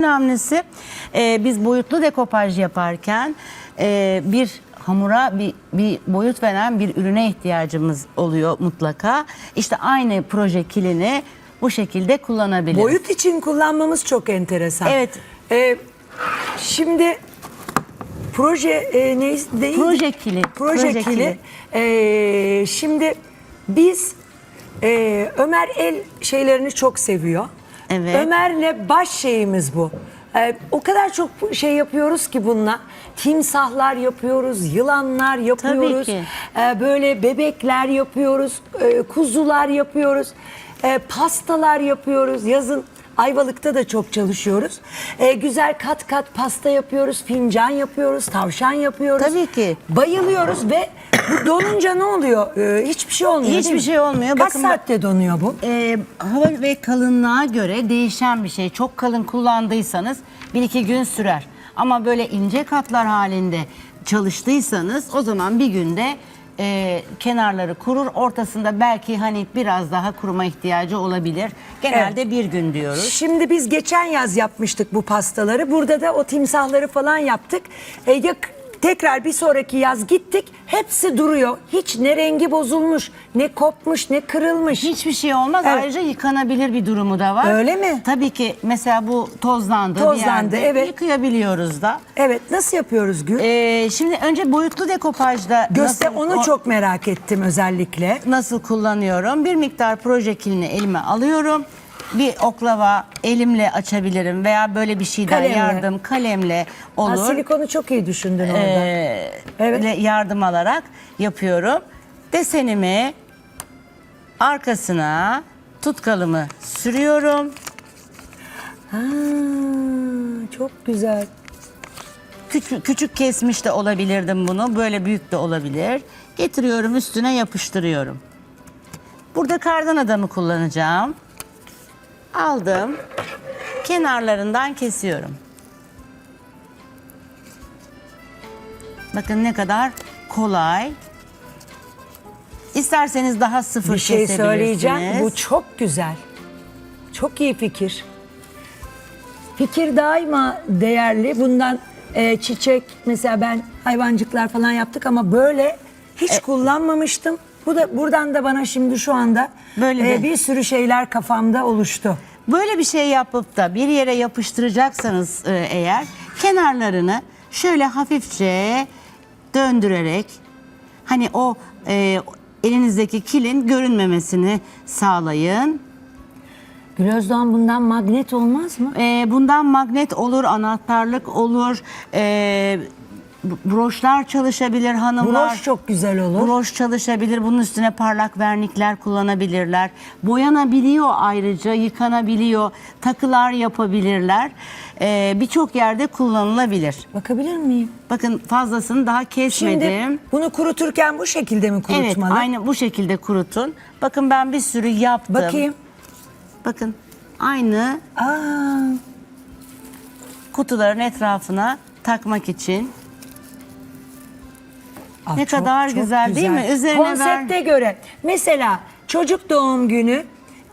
önemlisi e, biz boyutlu dekopaj yaparken e, bir hamura bir, bir boyut veren bir ürüne ihtiyacımız oluyor mutlaka. İşte aynı proje kilini bu şekilde kullanabiliriz. Boyut için kullanmamız çok enteresan. Evet. Ee, şimdi proje e, ne değil? Proje kili. Proje, Proje kili. kili. Ee, şimdi biz e, Ömer el şeylerini çok seviyor. Evet. Ömer'le baş şeyimiz bu. Ee, o kadar çok şey yapıyoruz ki bununla. Timsahlar yapıyoruz, yılanlar yapıyoruz. ki. Ee, böyle bebekler yapıyoruz, e, kuzular yapıyoruz, e, pastalar yapıyoruz. Yazın Ayvalık'ta da çok çalışıyoruz. E, güzel kat kat pasta yapıyoruz, fincan yapıyoruz, tavşan yapıyoruz. Tabii ki. Bayılıyoruz ve donunca ne oluyor? E, hiçbir şey olmuyor Hiçbir mi? şey olmuyor. Kaç Bakın bak- saatte donuyor bu? E, hava ve kalınlığa göre değişen bir şey. Çok kalın kullandıysanız bir iki gün sürer. Ama böyle ince katlar halinde çalıştıysanız o zaman bir günde e, kenarları kurur. Ortasında belki hani biraz daha kuruma ihtiyacı olabilir. Genelde bir gün diyoruz. Şimdi biz geçen yaz yapmıştık bu pastaları. Burada da o timsahları falan yaptık. E, yak- tekrar bir sonraki yaz gittik. Hepsi duruyor. Hiç ne rengi bozulmuş, ne kopmuş, ne kırılmış. Hiçbir şey olmaz. Evet. Ayrıca yıkanabilir bir durumu da var. Öyle mi? Tabii ki mesela bu tozlandı, Tozlandı, bir yerde evet. yıkayabiliyoruz da. Evet, nasıl yapıyoruz Gül? Ee, şimdi önce boyutlu dekopajda Göster nasıl- onu o- çok merak ettim özellikle. nasıl kullanıyorum? Bir miktar proje kilini elime alıyorum. Bir oklava elimle açabilirim veya böyle bir şeyden Kalemle. yardım kalemle Ha, olur. silikonu çok iyi düşündün orada. Ee, Evet. yardım alarak yapıyorum. Desenimi arkasına tutkalımı sürüyorum. Ha, çok güzel. Küçük, küçük kesmiş de olabilirdim bunu. Böyle büyük de olabilir. Getiriyorum üstüne yapıştırıyorum. Burada kardan adamı kullanacağım. Aldım. Kenarlarından kesiyorum. Bakın ne kadar kolay. İsterseniz daha sıfır Bir şey söyleyeceğim. Bu çok güzel. Çok iyi fikir. Fikir daima değerli. Bundan e, çiçek mesela ben hayvancıklar falan yaptık ama böyle hiç E- kullanmamıştım. Bu da buradan da bana şimdi şu anda Böyle e, bir sürü şeyler kafamda oluştu. Böyle bir şey yapıp da bir yere yapıştıracaksanız e, eğer kenarlarını şöyle hafifçe döndürerek hani o e, elinizdeki kilin görünmemesini sağlayın. Gül Özdoğan bundan magnet olmaz mı? E, bundan magnet olur, anahtarlık olur, e, broşlar çalışabilir hanımlar. Broş çok güzel olur. Broş çalışabilir. Bunun üstüne parlak vernikler kullanabilirler. Boyanabiliyor ayrıca, yıkanabiliyor. Takılar yapabilirler. Ee, Birçok yerde kullanılabilir. Bakabilir miyim? Bakın fazlasını daha kesmedim. Şimdi bunu kuruturken bu şekilde mi evet, kurutmalı? aynı bu şekilde kurutun. Bakın ben bir sürü yaptım. Bakayım. Bakın aynı Aa, kutuların etrafına takmak için. Ah, Ne kadar güzel değil mi? Üzerine Konsepte göre mesela çocuk doğum günü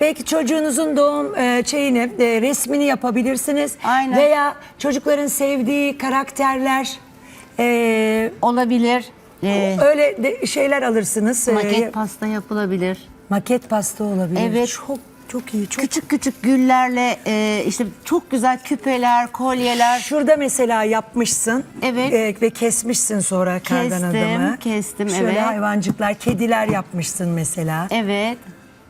belki çocuğunuzun doğum e, şeyini e, resmini yapabilirsiniz. Aynen. Veya çocukların sevdiği karakterler e, Olabilir. Ee, öyle de şeyler alırsınız. E, maket pasta yapılabilir. maket pasta olabilir. Evet. Çok çok iyi. Çok Küçük küçük güllerle e, işte çok güzel küpeler, kolyeler. Şurada mesela yapmışsın. Evet. e, ve kesmişsin sonra kardan Kestim, adamı. kestim, Şöyle evet. hayvancıklar, kediler yapmışsın mesela. Evet.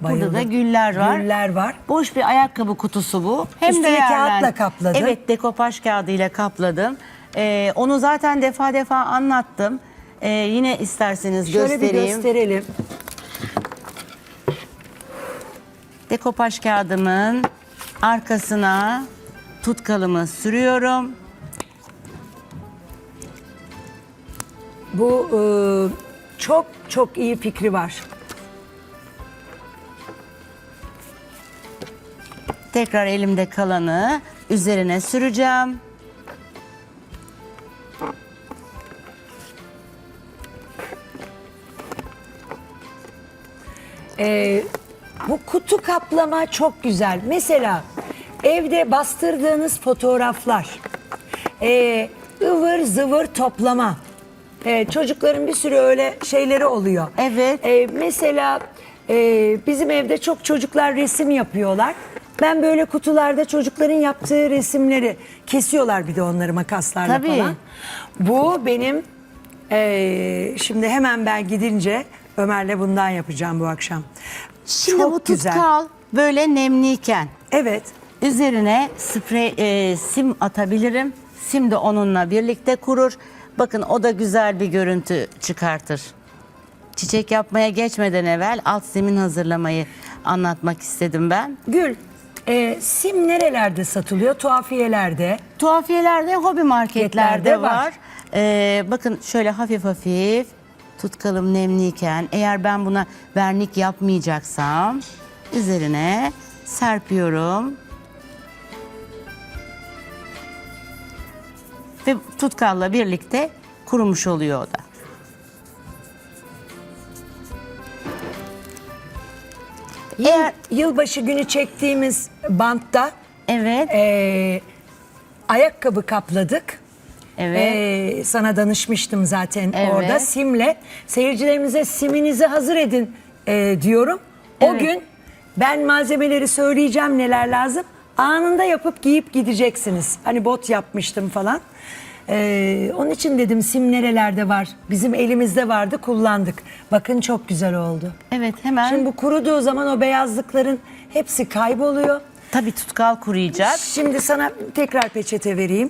Burada Bayıldım. da güller var. Güller var. Boş bir ayakkabı kutusu bu. Hem Üstüne değerlen- kağıtla kapladın. Evet, dekopaj kağıdıyla kapladım. E, onu zaten defa defa anlattım. E, yine isterseniz Şöyle bir göstereyim. gösterelim. Dekopaj kağıdımın arkasına tutkalımı sürüyorum. Bu e, çok çok iyi fikri var. Tekrar elimde kalanı üzerine süreceğim. E, bu kutu kaplama çok güzel. Mesela Evde bastırdığınız fotoğraflar, e, ıvır zıvır toplama. E, çocukların bir sürü öyle şeyleri oluyor. Evet. E, mesela e, bizim evde çok çocuklar resim yapıyorlar. Ben böyle kutularda çocukların yaptığı resimleri kesiyorlar bir de onları makaslarla Tabii. falan. Bu benim e, şimdi hemen ben gidince Ömer'le bundan yapacağım bu akşam. Şimdi Çok bu güzel. tutkal böyle nemliyken Evet. üzerine sprey e, sim atabilirim. Sim de onunla birlikte kurur. Bakın o da güzel bir görüntü çıkartır. Çiçek yapmaya geçmeden evvel alt zemin hazırlamayı anlatmak istedim ben. Gül, e, sim nerelerde satılıyor? Tuhafiyelerde. Tuhafiyelerde, hobi marketlerde Marketlerde var. var. Ee, bakın şöyle hafif hafif tutkalım nemliyken eğer ben buna vernik yapmayacaksam üzerine serpiyorum. Ve tutkalla birlikte kurumuş oluyor o da. Eğer Yılbaşı günü çektiğimiz bantta evet e, ayakkabı kapladık. Evet E, sana danışmıştım zaten Evet. orada simle. Seyircilerimize siminizi hazır edin e, diyorum. O Evet. gün ben malzemeleri söyleyeceğim neler lazım. Anında yapıp giyip gideceksiniz. Hani bot yapmıştım falan. E, onun için dedim sim nerelerde var. Bizim elimizde vardı kullandık. Bakın çok güzel oldu. evet hemen Şimdi bu kuruduğu zaman o beyazlıkların hepsi kayboluyor. tabii tutkal kuruyacak. Şimdi sana tekrar peçete vereyim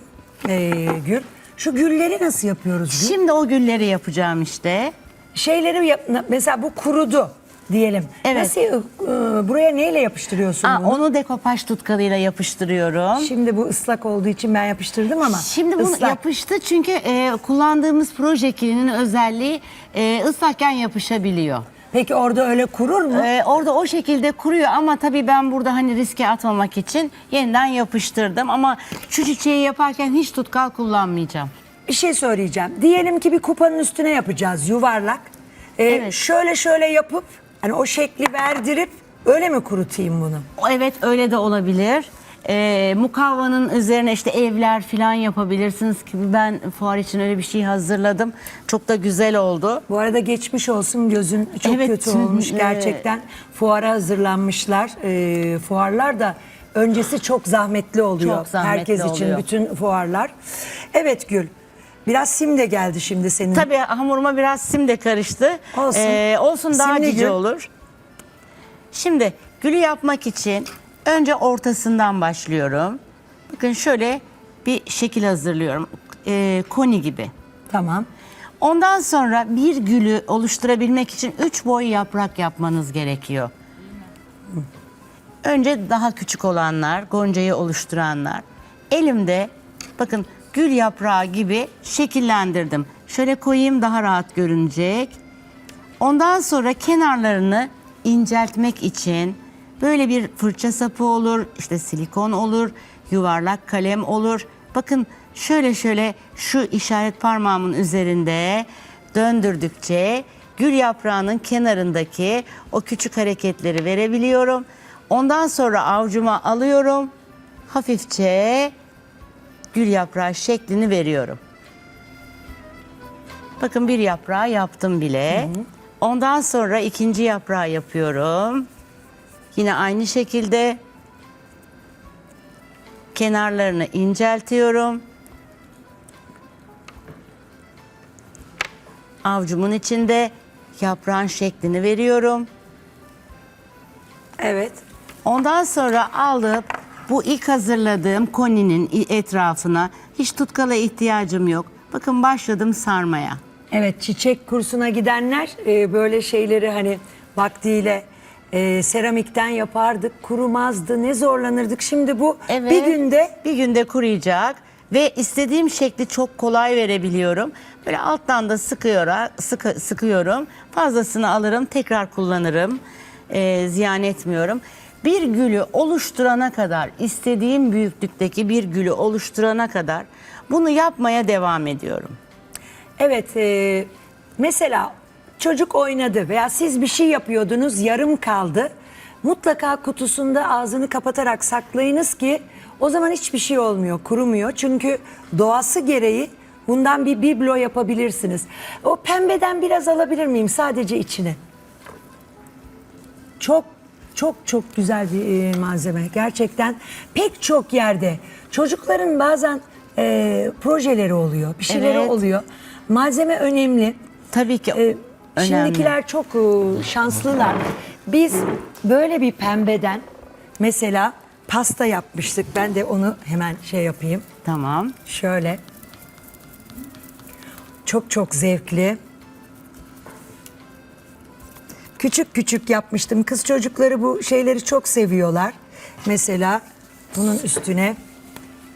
ee, Gül. Şu gülleri nasıl yapıyoruz Gül? Şimdi o gülleri yapacağım işte. Şeyleri yap, mesela bu kurudu diyelim. Evet. Nasıl, e, buraya neyle yapıştırıyorsun Aa, bunu? onu dekopaj tutkalıyla yapıştırıyorum. Şimdi bu ıslak olduğu için ben yapıştırdım ama. Şimdi bunu ıslak. yapıştı çünkü e, kullandığımız proje kilinin özelliği e, ıslakken yapışabiliyor. Peki orada öyle kurur mu? E, orada o şekilde kuruyor ama tabii ben burada hani riske atmamak için yeniden yapıştırdım. Ama şu çiçeği yaparken hiç tutkal kullanmayacağım. Bir şey söyleyeceğim. Diyelim ki bir kupanın üstüne yapacağız yuvarlak. Ee, Evet. Şöyle şöyle yapıp hani o şekli verdirip öyle mi kurutayım bunu? Evet öyle de olabilir. E, mukavvanın üzerine işte evler falan yapabilirsiniz ki ben fuar için öyle bir şey hazırladım. Çok da güzel oldu. Bu arada geçmiş olsun gözün çok Evet, kötü olmuş e, gerçekten. Fuara hazırlanmışlar. Ee, fuarlar da öncesi çok zahmetli oluyor. Çok zahmetli Herkes için oluyor. bütün fuarlar. Evet Gül. Biraz sim de geldi şimdi senin. Tabii hamuruma biraz sim de karıştı. Olsun. Ee, olsun daha Simli cici gül. olur. Şimdi gülü yapmak için önce ortasından başlıyorum. Bakın şöyle bir şekil hazırlıyorum. Ee, koni gibi. Tamam. Ondan sonra bir gülü oluşturabilmek için üç boy yaprak yapmanız gerekiyor. Önce daha küçük olanlar, goncayı oluşturanlar. Elimde bakın gül yaprağı gibi şekillendirdim. Şöyle koyayım daha rahat görünecek. Ondan sonra kenarlarını inceltmek için böyle bir fırça sapı olur, işte silikon olur, yuvarlak kalem olur. Bakın şöyle şöyle şu işaret parmağımın üzerinde döndürdükçe gül yaprağının kenarındaki o küçük hareketleri verebiliyorum. Ondan sonra avcuma alıyorum. Hafifçe gül yaprağı şeklini veriyorum. Bakın bir yaprağı yaptım bile. Ondan sonra ikinci yaprağı yapıyorum. Yine aynı şekilde kenarlarını inceltiyorum. Avcumun içinde yaprağın şeklini veriyorum. Evet. Ondan sonra alıp bu ilk hazırladığım koninin etrafına hiç tutkala ihtiyacım yok. Bakın başladım sarmaya. Evet çiçek kursuna gidenler e, böyle şeyleri hani vaktiyle e, seramikten yapardık. Kurumazdı. Ne zorlanırdık. Şimdi bu Evet. bir günde bir günde kuruyacak ve istediğim şekli çok kolay verebiliyorum. Böyle alttan da sıkıyor, sıkı, sıkıyorum. Fazlasını alırım, tekrar kullanırım. Ee, ziyan etmiyorum. Bir gülü oluşturana kadar, istediğim büyüklükteki bir gülü oluşturana kadar bunu yapmaya devam ediyorum. Evet, e, mesela çocuk oynadı veya siz bir şey yapıyordunuz yarım kaldı. mutlaka kutusunda ağzını kapatarak saklayınız ki o zaman hiçbir şey olmuyor, kurumuyor. Çünkü doğası gereği bundan bir biblo yapabilirsiniz. O pembeden biraz alabilir miyim sadece içine? Çok çok çok güzel bir e, malzeme. Gerçekten pek çok yerde çocukların bazen e, projeleri oluyor, bir şeyleri Evet. oluyor. Malzeme önemli. Tabii ki Ee, önemli. şimdikiler çok e, şanslılar. Biz böyle bir pembeden mesela pasta yapmıştık. Ben de onu hemen şey yapayım. Tamam. Şöyle. Çok çok zevkli. Küçük küçük yapmıştım. Kız çocukları bu şeyleri çok seviyorlar. Mesela bunun üstüne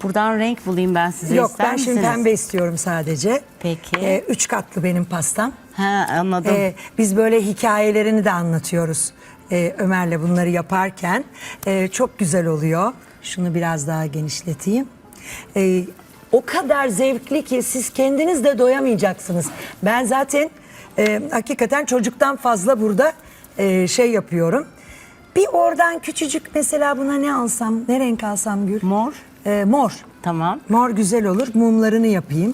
Buradan renk bulayım ben size yok ister ben şimdi misiniz? pembe istiyorum sadece. Peki. Ee, üç katlı benim pastam. Ha anladım. Ee, biz böyle hikayelerini de anlatıyoruz ee, Ömer'le bunları yaparken. Ee, çok güzel oluyor. Şunu biraz daha genişleteyim. Ee, o kadar zevkli ki siz kendiniz de doyamayacaksınız. Ben zaten e, hakikaten çocuktan fazla burada e, şey yapıyorum. Bir oradan küçücük mesela buna ne alsam, ne renk alsam Gül? Mor. Ee, mor. Tamam. Mor güzel olur. Mumlarını yapayım.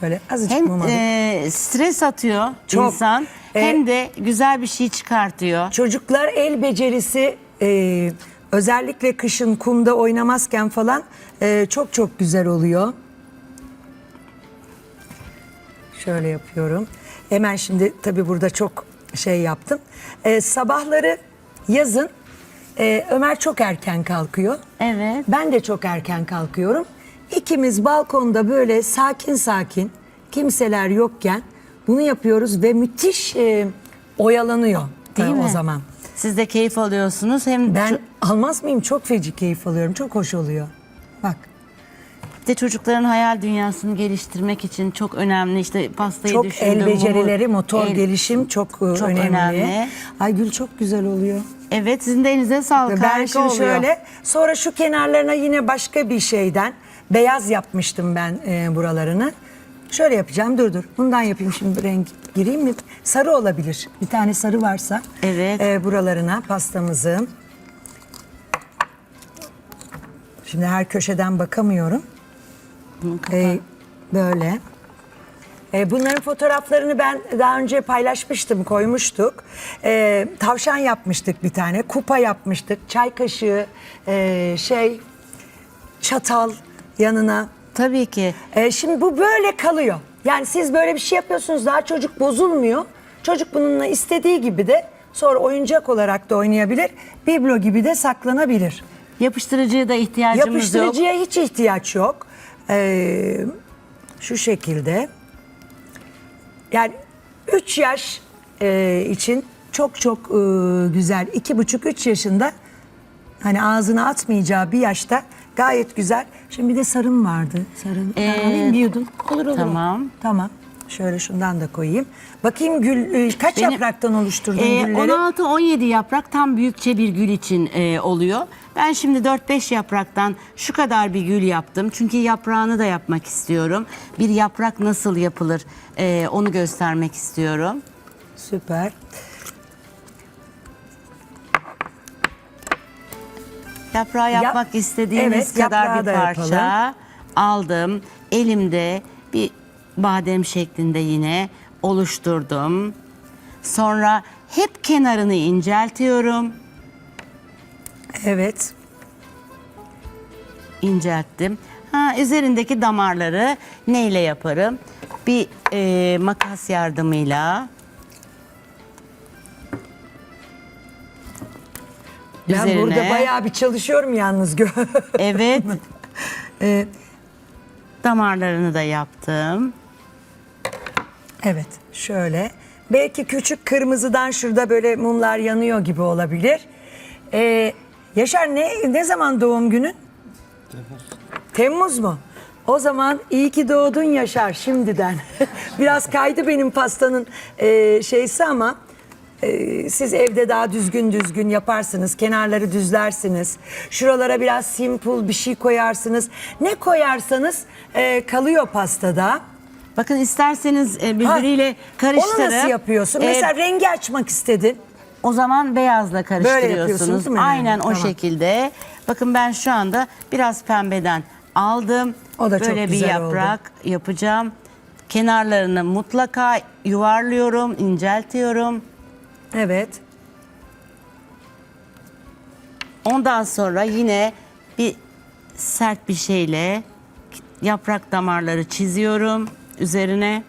Şöyle azıcık Hem mum alayım. e, stres atıyor Çok. insan E, hem de güzel bir şey çıkartıyor. Çocuklar el becerisi e, özellikle kışın kumda oynamazken falan e, çok çok güzel oluyor. Şöyle yapıyorum. Hemen şimdi tabii burada çok şey yaptım. E, sabahları yazın e, Ömer çok erken kalkıyor. Evet. Ben de çok erken kalkıyorum. İkimiz balkonda böyle sakin sakin kimseler yokken bunu yapıyoruz ve müthiş e, oyalanıyor Değil e, mi? o zaman. Siz de keyif alıyorsunuz hem Ben almaz mıyım? Çok feci keyif alıyorum. Çok hoş oluyor. Bak de çocukların hayal dünyasını geliştirmek için çok önemli. İşte pastayı çok düşündüm. el becerileri, mumu- motor el- gelişim çok, e, Çok önemli. önemli. Ay Gül çok güzel oluyor. Evet sizin de elinize sağlık. Ben şimdi oluyor. şöyle sonra şu kenarlarına yine başka bir şeyden beyaz yapmıştım ben e, buralarını. Şöyle yapacağım. Dur dur. Bundan yapayım şimdi renk gireyim mi? Sarı olabilir. Bir tane sarı varsa. Evet. e, buralarına pastamızın. Şimdi her köşeden bakamıyorum. E, böyle. E, bunların fotoğraflarını ben daha önce paylaşmıştım, koymuştuk. E, tavşan yapmıştık bir tane, kupa yapmıştık, çay kaşığı, e, şey, çatal yanına. Tabii ki. E, şimdi bu böyle kalıyor. Yani siz böyle bir şey yapıyorsunuz, daha çocuk bozulmuyor. Çocuk bununla istediği gibi de sonra oyuncak olarak da oynayabilir. Biblo gibi de saklanabilir. Yapıştırıcıya da ihtiyacımız yok. Yapıştırıcıya hiç ihtiyaç yok. Ee, şu şekilde. Yani 3 yaş e, için çok çok e, güzel. 2,5-3 yaşında hani ağzına atmayacağı bir yaşta gayet güzel. Şimdi bir de sarım vardı. Sarım. Ben Ee, alayım bir yudum. Olur olur. tamam. Tamam. Şöyle şundan da koyayım. Bakayım gül e, kaç Benim- yapraktan oluşturdun Ee, gülleri? 16-17 yaprak tam büyükçe bir gül için e, oluyor. Ben şimdi 4-5 yapraktan şu kadar bir gül yaptım. Çünkü yaprağını da yapmak istiyorum. Bir yaprak nasıl yapılır e, onu göstermek istiyorum. Süper. Yaprağı Yap- yapmak istediğiniz Evet, kadar bir parça yapalım. aldım. Elimde bir badem şeklinde yine oluşturdum. Sonra hep kenarını inceltiyorum. Evet. incelttim. Ha, üzerindeki damarları neyle yaparım? Bir e, makas yardımıyla. Ben Üzerine- burada bayağı bir çalışıyorum yalnız. gö- Evet. Ee, damarlarını da yaptım. evet şöyle. Belki küçük kırmızıdan şurada böyle mumlar yanıyor gibi olabilir. Ee, Yaşar ne ne zaman doğum günün? Temmuz. Temmuz mu? O zaman iyi ki doğdun Yaşar şimdiden. Biraz kaydı benim pastanın e, şeysi ama e, siz evde daha düzgün düzgün yaparsınız. Kenarları düzlersiniz. Şuralara biraz simple bir şey koyarsınız. Ne koyarsanız e, kalıyor pastada. Bakın isterseniz e, birbiriyle karıştırıp Onu nasıl yapıyorsun? e, Mesela rengi açmak istedin. O zaman beyazla karıştırıyorsunuz. değil mi? Aynen o Tamam. şekilde. Bakın ben şu anda biraz pembeden aldım. O da çok Böyle bir güzel oldu. yaprak yapacağım. Kenarlarını mutlaka yuvarlıyorum, inceltiyorum. Evet. Ondan sonra yine bir sert bir şeyle yaprak damarları çiziyorum üzerine.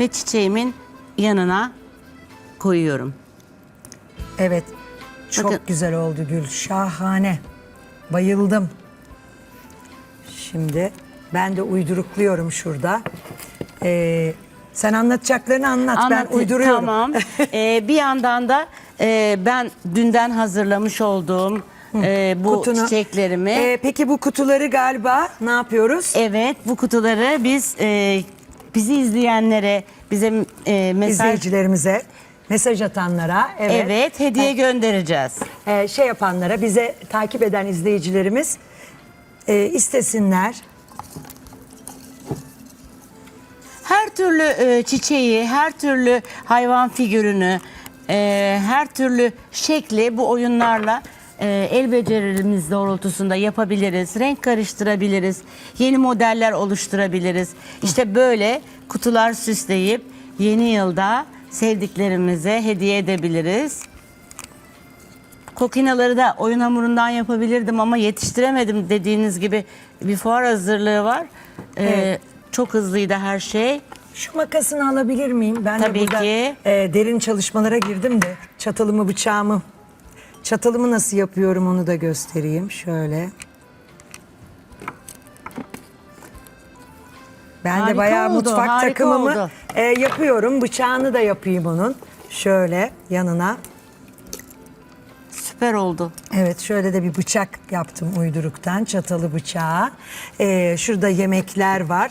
Ve çiçeğimin yanına koyuyorum. Evet. Çok Bakın. güzel oldu Gül. Şahane. Bayıldım. Şimdi ben de uydurukluyorum şurada. Ee, sen anlatacaklarını anlat. Anlat- ben uyduruyorum. Tamam. Ee, bir yandan da e, ben dünden hazırlamış olduğum e, bu Kutunu. çiçeklerimi Ee, peki bu kutuları galiba ne yapıyoruz? Evet bu kutuları biz e, bizi izleyenlere bize e, mesaj İzleyicilerimize, mesaj atanlara, evet. evet hediye göndereceğiz. Ee, şey yapanlara, bize takip eden izleyicilerimiz e, istesinler. Her türlü e, çiçeği, her türlü hayvan figürünü, e, her türlü şekli bu oyunlarla e, el becerilerimiz doğrultusunda yapabiliriz. Renk karıştırabiliriz. Yeni modeller oluşturabiliriz. İşte böyle kutular süsleyip yeni yılda sevdiklerimize hediye edebiliriz. Kokinaları da oyun hamurundan yapabilirdim ama yetiştiremedim dediğiniz gibi bir fuar hazırlığı var. E, Evet. Çok hızlıydı her şey. Şu makasını alabilir miyim? Ben Tabii de burada ki. e, derin çalışmalara girdim de çatalımı bıçağımı çatalımı nasıl yapıyorum onu da göstereyim şöyle. Ben de Harika bayağı oldu, mutfak harika takımımı oldu. e, yapıyorum. Bıçağını da yapayım onun. Şöyle yanına. Süper oldu. Evet şöyle de bir bıçak yaptım uyduruktan çatalı bıçağı. Ee, şurada yemekler var.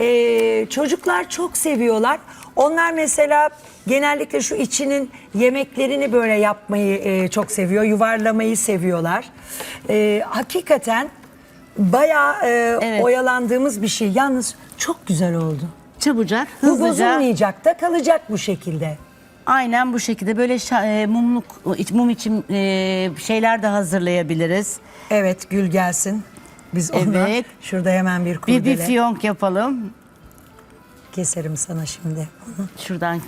Ee, çocuklar çok seviyorlar. Onlar mesela genellikle şu içinin yemeklerini böyle yapmayı e, çok seviyor. Yuvarlamayı seviyorlar. Ee, hakikaten bayağı e, Evet. oyalandığımız bir şey. Yalnız çok güzel oldu. Çabucak, Bu hızlıca. bozulmayacak da kalacak bu şekilde. Aynen bu şekilde böyle şa- e, mumluk, iç- mum için e, şeyler de hazırlayabiliriz. Evet gül gelsin. Biz ona Evet. şurada hemen bir Bir, kurdele. bir fiyonk yapalım. Keserim sana şimdi. Şuradan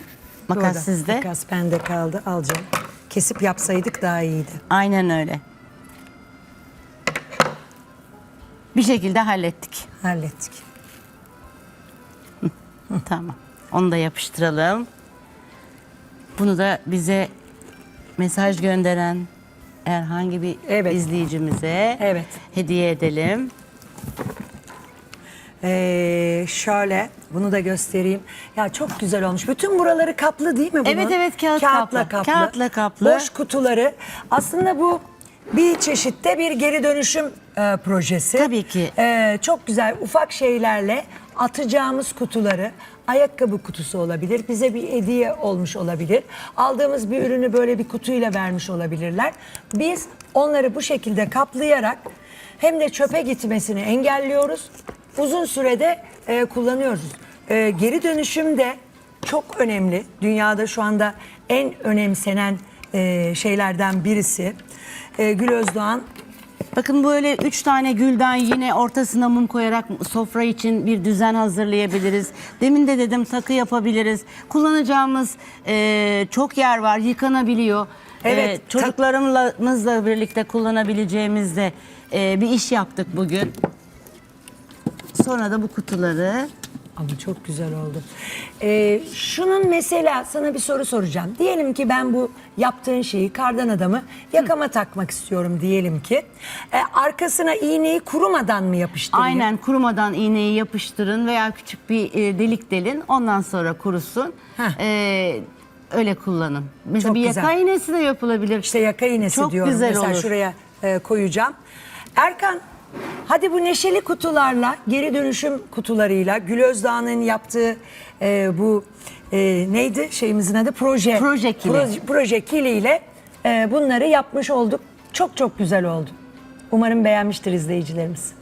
makas Burada. sizde. Makas bende kaldı. Alacağım. Kesip yapsaydık daha iyiydi. Aynen öyle. Bir şekilde hallettik. Hallettik. Tamam. Onu da yapıştıralım. Bunu da bize mesaj gönderen herhangi bir Evet. izleyicimize Evet. hediye edelim. Ee, şöyle bunu da göstereyim. Ya çok güzel olmuş. Bütün buraları kaplı değil mi bunun? Evet, evet, kağıt Kağıtla kaplı. Kağıtla kaplı. Boş kutuları. Aslında bu bir çeşitte bir geri dönüşüm e, projesi. Tabii ki. Ee, çok güzel ufak şeylerle atacağımız kutuları ayakkabı kutusu olabilir. Bize bir hediye olmuş olabilir. Aldığımız bir ürünü böyle bir kutuyla vermiş olabilirler. Biz onları bu şekilde kaplayarak hem de çöpe gitmesini engelliyoruz. Uzun sürede e, kullanıyoruz. E, geri dönüşüm de çok önemli. Dünyada şu anda en önemsenen e, şeylerden birisi. E, Gül Özdoğan Bakın böyle üç tane gülden yine ortasına mum koyarak sofra için bir düzen hazırlayabiliriz. Demin de dedim takı yapabiliriz. Kullanacağımız e, çok yer var, yıkanabiliyor. Evet, E, çocuklarımızla birlikte kullanabileceğimiz de e, bir iş yaptık bugün. Sonra da bu kutuları Ama çok güzel oldu. Ee, şunun mesela sana bir soru soracağım. Diyelim ki ben bu yaptığın şeyi kardan adamı yakama takmak istiyorum diyelim ki. Ee, arkasına iğneyi kurumadan mı yapıştırayım? aynen kurumadan iğneyi yapıştırın veya küçük bir e, delik delin. Ondan sonra kurusun. Heh. E, öyle kullanın. Mesela Çok bir güzel. yaka iğnesi de yapılabilir. İşte yaka iğnesi Çok diyorum. güzel Mesela olur. şuraya e, koyacağım. Erkan hadi bu neşeli kutularla geri dönüşüm kutularıyla Gül Özdağ'ın yaptığı e, bu e, neydi şeyimizin adı proje. Proje kili. Proje, proje kiliyle e, bunları yapmış olduk. Çok çok güzel oldu. Umarım beğenmiştir izleyicilerimiz.